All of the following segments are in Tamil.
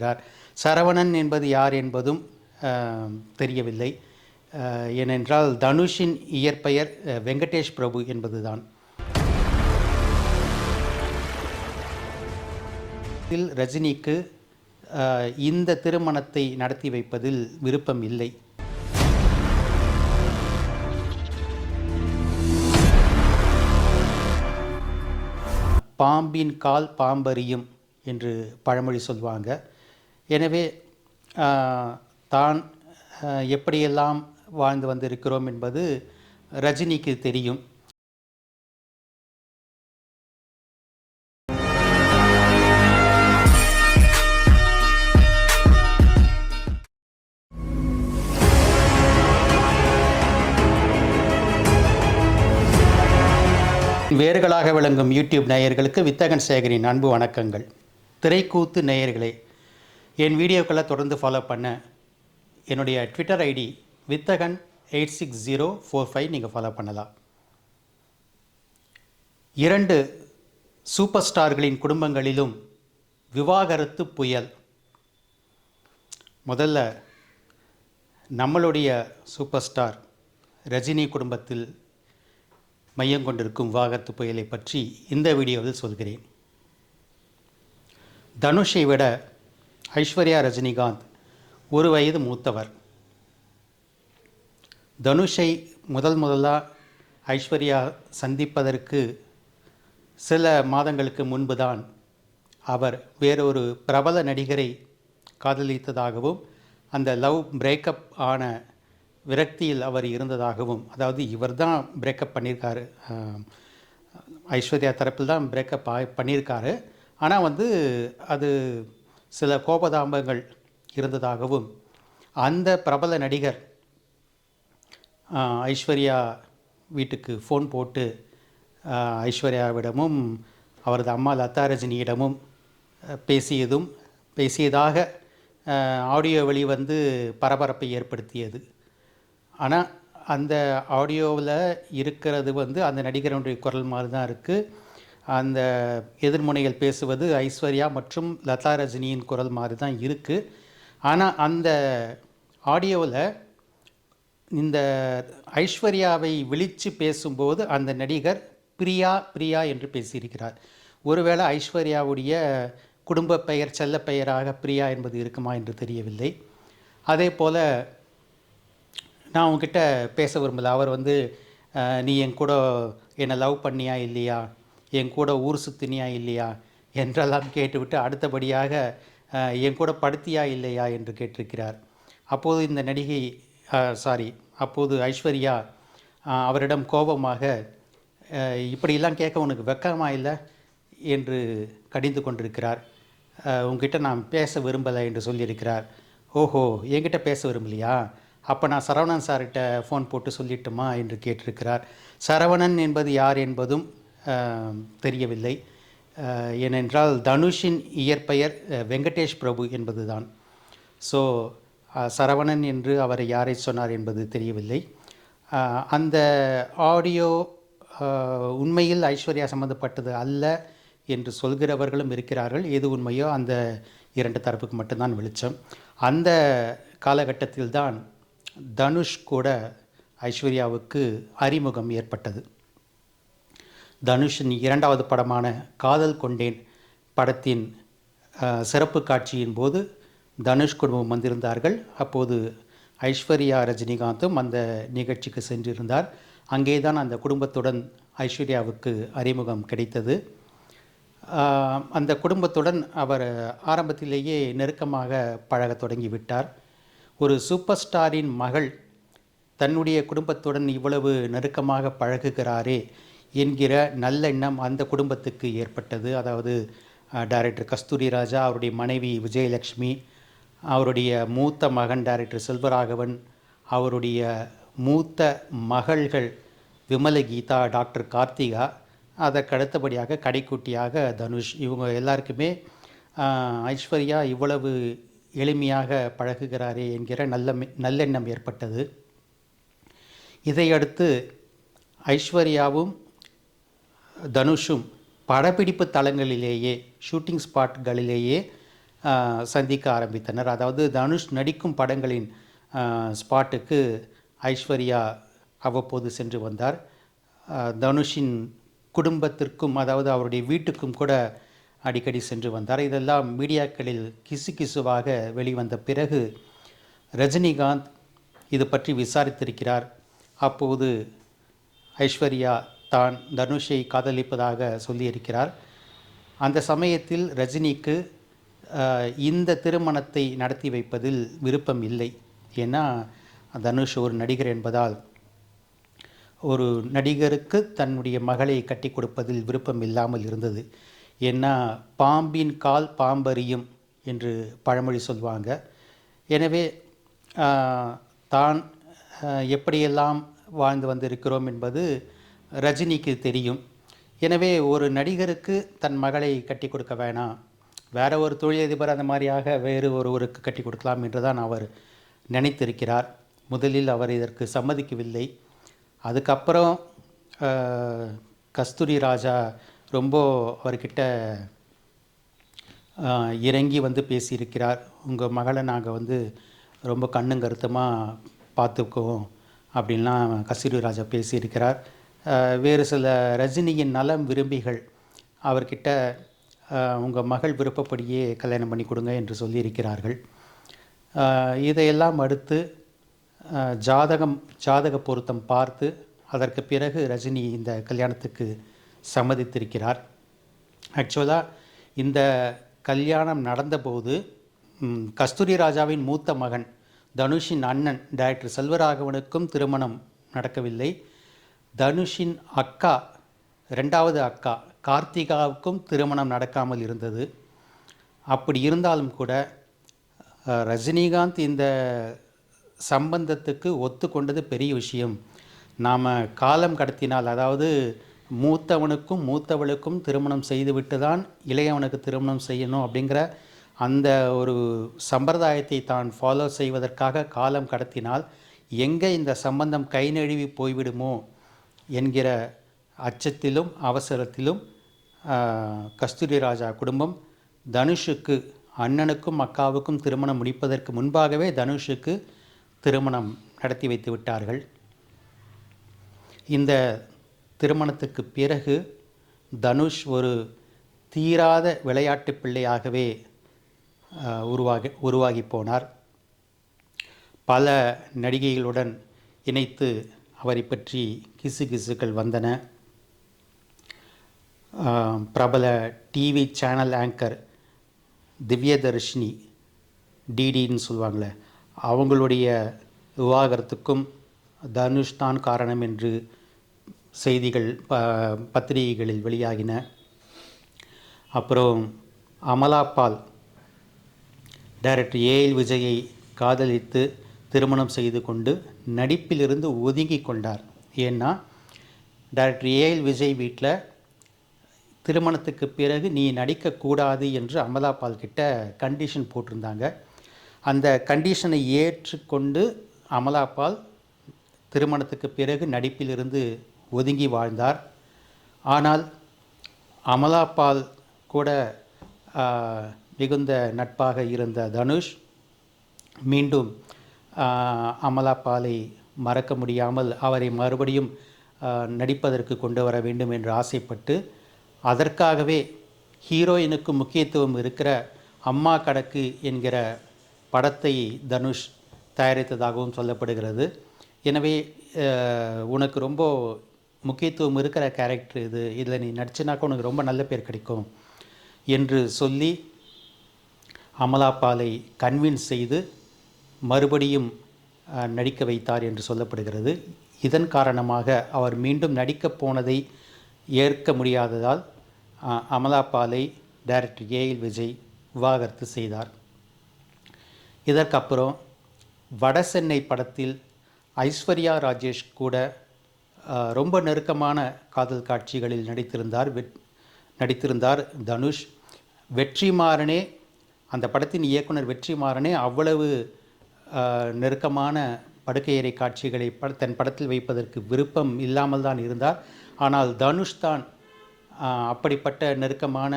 இருக்கிறார் சரவணன் என்பது யார் என்பதும் தெரியவில்லை. ஏனென்றால் தனுஷின் இயற்பெயர் வெங்கடேஷ் பிரபு என்பதுதான். இதில் ரஜினிக்கு இந்த திருமணத்தை நடத்தி வைப்பதில் விருப்பம் இல்லை. பாம்பின் கால் பாம்பறியும் என்று பழமொழி சொல்லுவாங்க எனவே தான் எப்படியெல்லாம் வாழ்ந்து வந்திருக்கிறோம் என்பது ரஜினிக்கு தெரியும். வேர்களாக விளங்கும் யூடியூப் நேயர்களுக்கு வித்தகன் சேகரின் அன்பு வணக்கங்கள். திரைக்கூத்து நேயர்களே என் வீடியோக்களை தொடர்ந்து ஃபாலோ பண்ண என்னுடைய Twitter ID Vithagan eight six zero four five நீங்கள் ஃபாலோ பண்ணலாம். இரண்டு சூப்பர் ஸ்டார்களின் குடும்பங்களிலும் விவாகரத்து புயல். முதல்ல நம்மளுடைய சூப்பர் ஸ்டார் ரஜினி குடும்பத்தில் மையம் கொண்டிருக்கும் விவாகரத்து புயலை பற்றி இந்த வீடியோவில் சொல்கிறேன். தனுஷை விட ஐஸ்வர்யா ரஜினிகாந்த் ஒரு வயது மூத்தவர். தனுஷை முதல் முதலாக ஐஸ்வர்யா சந்திப்பதற்கு சில மாதங்களுக்கு முன்புதான் அவர் வேறொரு பிரபல நடிகரை காதலித்ததாகவும் அந்த லவ் பிரேக்கப் ஆன விரக்தியில் அவர் இருந்ததாகவும் அதாவது இவர் தான் பிரேக்கப் பண்ணியிருக்காரு ஐஸ்வர்யா தரப்பில் தான் பிரேக்கப் ஆ பண்ணியிருக்காரு ஆனால் வந்து அது சில கோபதாபங்கள் இருந்ததாகவும் அந்த பிரபல நடிகர் ஐஸ்வர்யா வீட்டுக்கு ஃபோன் போட்டு ஐஸ்வர்யாவிடமும் அவரது அம்மா லதா ரஜினியிடமும் பேசியதும் பேசியதாக ஆடியோ ஆடியோ வெளிவந்து பரபரப்பை ஏற்படுத்தியது. ஆனால் அந்த ஆடியோவில் இருக்கிறது வந்து அந்த நடிகருடைய குரல் மாதிரி தான் இருக்குது அந்த எதிர்முனையில் பேசுவது ஐஸ்வர்யா மற்றும் லதா ரஜினியின் குரல் மாதிரி தான் இருக்குது ஆனால் அந்த ஆடியோவில் இந்த ஐஸ்வர்யாவை விழித்து பேசும்போது அந்த நடிகர் பிரியா பிரியா என்று பேசியிருக்கிறார். ஒருவேளை ஐஸ்வர்யாவுடைய குடும்ப பெயர் செல்ல பெயராக பிரியா என்பது இருக்குமா என்று தெரியவில்லை. அதே போல் நான் உங்ககிட்ட பேச விரும்பல. அவர் வந்து நீ என் கூட என்னை லவ் பண்ணியா இல்லையா? என் கூட ஊர் சுத்தினியா இல்லையா என்றெல்லாம் கேட்டுவிட்டு அடுத்தபடியாக என் கூட படுத்தியா இல்லையா என்று கேட்டிருக்கிறார். அப்போது இந்த நடிகை சாரி அப்போது ஐஸ்வர்யா அவரிடம் கோபமாக இப்படியெல்லாம் கேட்க உனக்கு வெக்கமா இல்லை? என்று கடிந்து கொண்டிருக்கிறார். உங்ககிட்ட நான் பேச விரும்பலை என்று சொல்லியிருக்கிறார். ஓஹோ என்கிட்ட பேச விரும்பலையா? அப்போ நான் சரவணன் சார்கிட்ட ஃபோன் போட்டு சொல்லிட்டுமா? என்று கேட்டிருக்கிறார். சரவணன் என்பது யார் என்பதும் தெரியவில்லை. ஏனென்றால் தனுஷின் இயற்பெயர் வெங்கடேஷ் பிரபு என்பதுதான். ஸோ சரவணன் என்று அவரை யாரை சொன்னார் என்பது தெரியவில்லை. அந்த ஆடியோ உண்மையில் ஐஸ்வர்யா சம்பந்தப்பட்டது அல்ல என்று சொல்கிறவர்களும் இருக்கிறார்கள். எது உண்மையோ அந்த இரண்டு தரப்புக்கு மட்டும்தான் வெளிச்சம். அந்த காலகட்டத்தில்தான் தனுஷ் கூட ஐஸ்வர்யாவுக்கு அறிமுகம் ஏற்பட்டது. தனுஷின் இரண்டாவது படமான காதல் கொண்டேன் படத்தின் சிறப்பு காட்சியின் போது தனுஷ் குடும்பம் வந்திருந்தார்கள். அப்போது ஐஸ்வர்யா ரஜினிகாந்தும் அந்த நிகழ்ச்சிக்கு சென்றிருந்தார். அங்கே தான் அந்த குடும்பத்துடன் ஐஸ்வர்யாவுக்கு அறிமுகம் கிடைத்தது. அந்த குடும்பத்துடன் அவர் ஆரம்பத்திலேயே நெருக்கமாக பழகத் தொடங்கிவிட்டார். ஒரு சூப்பர் ஸ்டாரின் மகள் தன்னுடைய குடும்பத்துடன் இவ்வளவு நெருக்கமாக பழகுகிறாரே என்கிற நல்லெண்ணம் அந்த குடும்பத்துக்கு ஏற்பட்டது. அதாவது டைரக்டர் கஸ்தூரி ராஜா அவருடைய மனைவி விஜயலட்சுமி அவருடைய மூத்த மகன் டைரக்டர் செல்வராகவன் அவருடைய மூத்த மகள்கள் விமல கீதா டாக்டர் கார்த்திகா அதற்கு அடுத்தபடியாக கடைக்குட்டியாக தனுஷ். இவங்க எல்லாருக்குமே ஐஸ்வர்யா இவ்வளவு எளிமையாக பழகுகிறாரே என்கிற நல்ல நல்லெண்ணம் ஏற்பட்டது. இதையடுத்து ஐஸ்வர்யாவும் தனுஷும் படப்பிடிப்பு தளங்களிலேயே ஷூட்டிங் ஸ்பாட்களிலேயே சந்திக்க ஆரம்பித்தனர். அதாவது தனுஷ் நடிக்கும் படங்களின் ஸ்பாட்டுக்கு ஐஸ்வர்யா அவ்வப்போது சென்று வந்தார். தனுஷின் குடும்பத்திற்கும் அதாவது அவருடைய வீட்டுக்கும் கூட அடிக்கடி சென்று வந்தார். இதெல்லாம் மீடியாக்களில் கிசு கிசுவாக வெளிவந்த பிறகு ரஜினிகாந்த் இது பற்றி விசாரித்திருக்கிறார். அப்போது ஐஸ்வர்யா தான் தனுஷை காதலிப்பதாக சொல்லியிருக்கிறார். அந்த சமயத்தில் ரஜினிக்கு இந்த திருமணத்தை நடத்தி வைப்பதில் விருப்பம் இல்லை. ஏன்னா தனுஷ் ஒரு நடிகர் என்பதால் ஒரு நடிகருக்கு தன்னுடைய மகளை கட்டி கொடுப்பதில் விருப்பம் இல்லாமல் இருந்தது. ஏன்னா பாம்பின் கால் பாம்பறியும் என்று பழமொழி சொல்வாங்க. எனவே தான் எப்படியெல்லாம் வாழ்ந்து வந்திருக்கிறோம் என்பது ரஜினிக்கு தெரியும். எனவே ஒரு நடிகருக்கு தன் மகளை கட்டி கொடுக்க வேணாம். வேற ஒரு தொழிலதிபர் அந்த மாதிரியாக வேறு ஒருவருக்கு கட்டி கொடுக்கலாம் என்று தான் அவர் நினைத்திருக்கிறார். முதலில் அவர் இதற்கு சம்மதிக்கவில்லை. அதுக்கப்புறம் கஸ்தூரி ராஜா ரொம்ப அவர்கிட்ட இறங்கி வந்து பேசியிருக்கிறார். உங்கள் மகளை நாங்கள் வந்து ரொம்ப கண்ணும் கருத்துமாக பார்த்துக்குவோம் அப்படின்லாம் கஸ்தூரி ராஜா பேசியிருக்கிறார். வேறு சில ரஜினியின் நலம் விரும்பிகள் அவர்கிட்ட உங்கள் மகள் விருப்பப்படியே கல்யாணம் பண்ணி கொடுங்க என்று சொல்லியிருக்கிறார்கள். இதையெல்லாம் அடுத்து ஜாதகம் ஜாதக பொருத்தம் பார்த்து அதற்கு பிறகு ரஜினி இந்த கல்யாணத்துக்கு சம்மதித்திருக்கிறார். ஆக்சுவலாக இந்த கல்யாணம் நடந்தபோது கஸ்தூரி ராஜாவின் மூத்த மகன் தனுஷின் அண்ணன் டைரக்டர் செல்வராகவனுக்கும் திருமணம் நடக்கவில்லை. தனுஷின் அக்கா ரெண்டாவது அக்கா கார்த்திகாவுக்கும் திருமணம் நடக்காமல் இருந்தது. அப்படி இருந்தாலும் கூட ரஜினிகாந்த் இந்த சம்பந்தத்துக்கு ஒத்துக்கொண்டது பெரிய விஷயம். நாம் காலம் கடத்தினால் அதாவது மூத்தவனுக்கும் மூத்தவளுக்கும் திருமணம் செய்துவிட்டு தான் இளையவனுக்கு திருமணம் செய்யணும் அப்படிங்கிற அந்த ஒரு சம்பிரதாயத்தை தான் ஃபாலோ செய்வதற்காக காலம் கடத்தினால் எங்கே இந்த சம்பந்தம் கை நழுவி போய்விடுமோ? என்கிற அச்சத்திலும் அவசரத்திலும் கஸ்தூரி ராஜா குடும்பம் தனுஷுக்கு அண்ணனுக்கும் அக்காவுக்கும் திருமணம் முடிப்பதற்கு முன்பாகவே தனுஷுக்கு திருமணம் நடத்தி வைத்து விட்டார்கள். இந்த திருமணத்துக்கு பிறகு தனுஷ் ஒரு தீராத விளையாட்டு பிள்ளையாகவே உருவாகி உருவாகி போனார். பல நடிகைகளுடன் இணைத்து அவரை பற்றி கிசு கிசுக்கள் வந்தன. பிரபல டிவி சேனல் ஆங்கர் திவ்யதர்ஷினி டிடின்னு சொல்லுவாங்களே அவங்களுடைய விவாகரத்துக்கும் தனுஷ் தான் காரணம் என்று செய்திகள் ப பத்திரிகைகளில் வெளியாகின. அப்புறம் அமலா பால் டைரக்டர் ஏஎல் விஜயை காதலித்து திருமணம் செய்து கொண்டு நடிப்பிலிருந்து ஒதுங்கி கொண்டார். ஏன்னா டாக்டர் ஏஎல் விஜய் வீட்டில் திருமணத்துக்கு பிறகு நீ நடிக்கக்கூடாது என்று அமலாபால் கிட்ட கண்டிஷன் போட்டிருந்தாங்க. அந்த கண்டிஷனை ஏற்றுக்கொண்டு அமலா பால் திருமணத்துக்கு பிறகு நடிப்பிலிருந்து ஒதுங்கி வாழ்ந்தார். ஆனால் அமலாபால் கூட மிகுந்த நட்பாக இருந்த தனுஷ் மீண்டும் அமலா பாலை மறக்க முடியாமல் அவரை மறுபடியும் நடிப்பதற்கு கொண்டு வர வேண்டும் என்று ஆசைப்பட்டு அதற்காகவே ஹீரோயினுக்கு முக்கியத்துவம் இருக்கிற அம்மா கணக்கு என்கிற படத்தை தனுஷ் தயாரித்ததாகவும் சொல்லப்படுகிறது. எனவே உனக்கு ரொம்ப முக்கியத்துவம் இருக்கிற கேரக்டர் இது. இதில் நீ நடிச்சினாக்க உனக்கு ரொம்ப நல்ல பேர் கிடைக்கும் என்று சொல்லி அமலாபாலை கன்வின்ஸ் செய்து மறுபடியும் நடிக்க வைத்தார் என்று சொல்லப்படுகிறது. இதன் காரணமாக அவர் மீண்டும் நடிக்கப் போனதை ஏற்க முடியாததால் அமலா அமலாபாலை டைரக்டர் ஏஎல் விஜய் விவாகரத்து செய்தார். இதற்கப்புறம் வடசென்னை படத்தில் ஐஸ்வர்யா ராஜேஷ் கூட ரொம்ப நெருக்கமான காதல் காட்சிகளில் நடித்திருந்தார். வெட் நடித்திருந்தார் தனுஷ். வெற்றிமாறனே அந்த படத்தின் இயக்குனர் வெற்றிமாறனே அவ்வளவு நெருக்கமான படுக்கையறை காட்சிகளை பட தன் படத்தில் வைப்பதற்கு விருப்பம் இல்லாமல் தான் இருந்தார். ஆனால் தனுஷ் தான் அப்படிப்பட்ட நெருக்கமான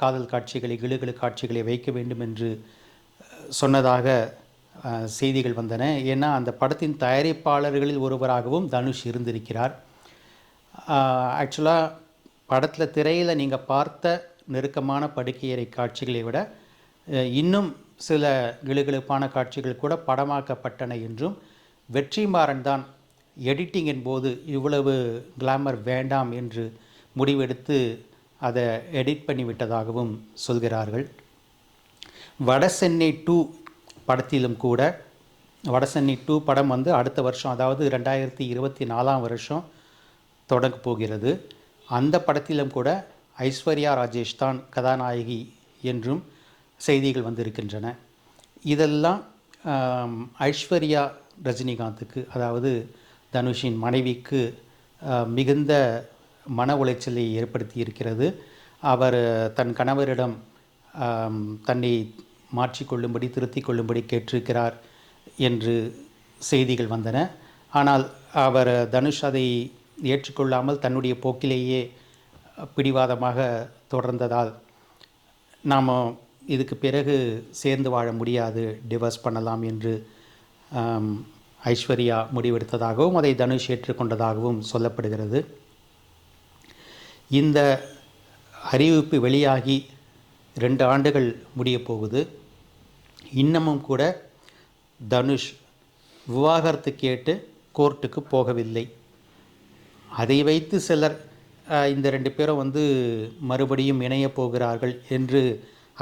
காதல் காட்சிகளை கிளுகிளு காட்சிகளை வைக்க வேண்டும் என்று சொன்னதாக செய்திகள் வந்தன. ஏன்னா அந்த படத்தின் தயாரிப்பாளர்களில் ஒருவராகவும் தனுஷ் இருந்திருக்கிறார். ஆக்சுவலாக படத்தில் திரையில் நீங்கள் பார்த்த நெருக்கமான படுக்கையறை காட்சிகளை விட இன்னும் சில கிளுகிளுப்பான காட்சிகள் கூட படமாக்கப்பட்டன என்றும் வெற்றிமாறன் தான் எடிட்டிங்கின் போது இவ்வளவு கிளாமர் வேண்டாம் என்று முடிவெடுத்து அதை எடிட் பண்ணிவிட்டதாகவும் சொல்கிறார்கள். வடசென்னை டூ படத்திலும் கூட வடசென்னை டூ படம் வந்து அடுத்த வருஷம் அதாவது ரெண்டாயிரத்தி இருபத்தி நாலாம் வருஷம் தொடங்க போகிறது. அந்த படத்திலும் கூட ஐஸ்வர்யா ராஜேஷ் தான் கதாநாயகி என்றும் செய்திகள் வந்திருக்கின்றன. இதெல்லாம் ஐஸ்வர்யா ரஜினிகாந்துக்கு அதாவது தனுஷின் மனைவிக்கு மிகுந்த மன உளைச்சலை ஏற்படுத்தி இருக்கிறது அவர் தன் கணவரிடம் தன்னை மாற்றிக்கொள்ளும்படி திருத்திக் கொள்ளும்படி கேட்டிருக்கிறார் என்று செய்திகள் வந்தன. ஆனால் அவர் தனுஷ் அதை ஏற்றுக்கொள்ளாமல் தன்னுடைய போக்கிலேயே பிடிவாதமாக தொடர்ந்ததால் நாம் இதுக்கு பிறகு சேர்ந்து வாழ முடியாது டிவர்ஸ் பண்ணலாம் என்று ஐஸ்வர்யா முடிவெடுத்ததாகவும் அதை தனுஷ் ஏற்றுக்கொண்டதாகவும் சொல்லப்படுகிறது. இந்த அறிவிப்பு வெளியாகி ரெண்டு ஆண்டுகள் முடியப் போகுது. இன்னமும் கூட தனுஷ் விவாகரத்து கேட்டு கோர்ட்டுக்கு போகவில்லை. அதை வைத்து சிலர் இந்த ரெண்டு பேரும் வந்து மறுபடியும் இணையப் போகிறார்கள் என்று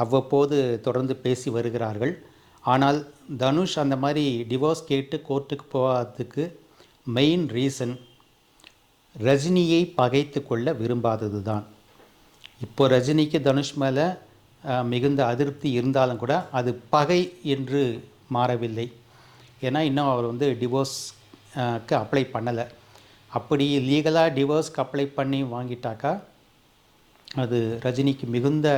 அவ்வப்போது தொடர்ந்து பேசி வருகிறார்கள். ஆனால் தனுஷ் அந்த மாதிரி டிவோர்ஸ் கேட்டு கோர்ட்டுக்கு போகாததுக்கு மெயின் ரீசன் ரஜினியை பகைத்து கொள்ள விரும்பாதது தான் இப்போ ரஜினிக்கு தனுஷ் மேலே மிகுந்த அதிருப்தி இருந்தாலும் கூட அது பகை என்று மாறவில்லை. ஏன்னா இன்னும் அவர் வந்து டிவோர்ஸ்க்கு அப்ளை பண்ணலை. அப்படி லீகலாக டிவோர்ஸ்க்கு அப்ளை பண்ணி வாங்கிட்டாக்கா அது ரஜினிக்கு மிகுந்த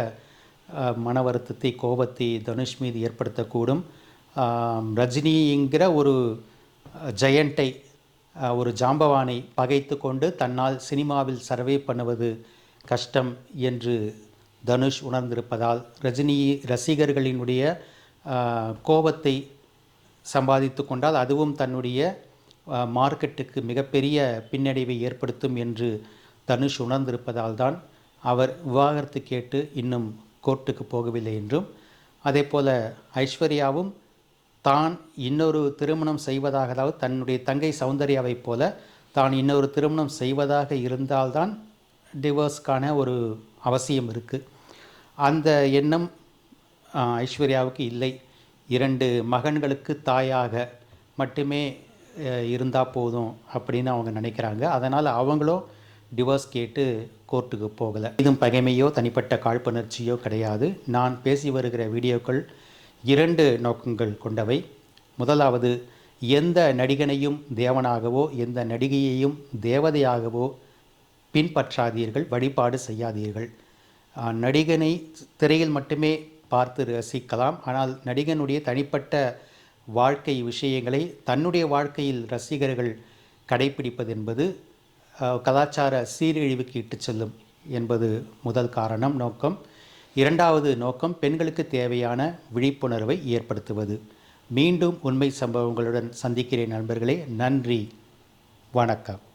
மன வருத்தத்தை கோபத்தை தனுஷ் மீது ஏற்படுத்தக்கூடும். ரஜினிங்கிற ஒரு ஜெயண்ட்டை ஒரு ஜாம்பவானை பகைத்து கொண்டு தன்னால் சினிமாவில் சர்வே பண்ணுவது கஷ்டம் என்று தனுஷ் உணர்ந்திருப்பதால் ரஜினி ரசிகர்களினுடைய கோபத்தை சம்பாதித்து கொண்டால் அதுவும் தன்னுடைய மார்க்கெட்டுக்கு மிகப்பெரிய பின்னடைவை ஏற்படுத்தும் என்று தனுஷ் உணர்ந்திருப்பதால் தான் அவர் விவாகரத்து கேட்டு இன்னும் கோர்ட்டுக்கு போகவில்லை என்றும் அதே போல ஐஸ்வர்யாவும் தான் இன்னொரு திருமணம் செய்வதாக அதாவது தன்னுடைய தங்கை சௌந்தர்யாவைப் போல தான் இன்னொரு திருமணம் செய்வதாக இருந்தால்தான் டிவோர்ஸ்க்கான ஒரு அவசியம் இருக்குது அந்த எண்ணம் ஐஸ்வர்யாவுக்கு இல்லை. இரண்டு மகன்களுக்கு தாயாக மட்டுமே இருந்தால் போதும் அப்படின்னு அவங்க நினைக்கிறாங்க. அதனால் அவங்களும் டிவோர்ஸ் கேட்டு கோர்ட்டுக்கு போகலை. இதுவும் பகைமையோ தனிப்பட்ட காழ்ப்புணர்ச்சியோ கிடையாது. நான் பேசி வருகிற வீடியோக்கள் இரண்டு நோக்கங்கள் கொண்டவை. முதலாவது எந்த நடிகனையும் தேவனாகவோ எந்த நடிகையையும் தேவதையாகவோ பின்பற்றாதீர்கள் வழிபாடு செய்யாதீர்கள். நடிகனை திரையில் மட்டுமே பார்த்து ரசிக்கலாம். ஆனால் நடிகனுடைய தனிப்பட்ட வாழ்க்கை விஷயங்களை தன்னுடைய வாழ்க்கையில் ரசிகர்கள் கடைபிடிப்பது என்பது கலாச்சார சீரழிவுக்கு இட்டு செல்லும் என்பது முதல் காரணம் நோக்கம். இரண்டாவது நோக்கம் பெண்களுக்கு தேவையான விழிப்புணர்வை ஏற்படுத்துவது. மீண்டும் உண்மை சம்பவங்களுடன் சந்திக்கிறேன் நண்பர்களே. நன்றி. வணக்கம்.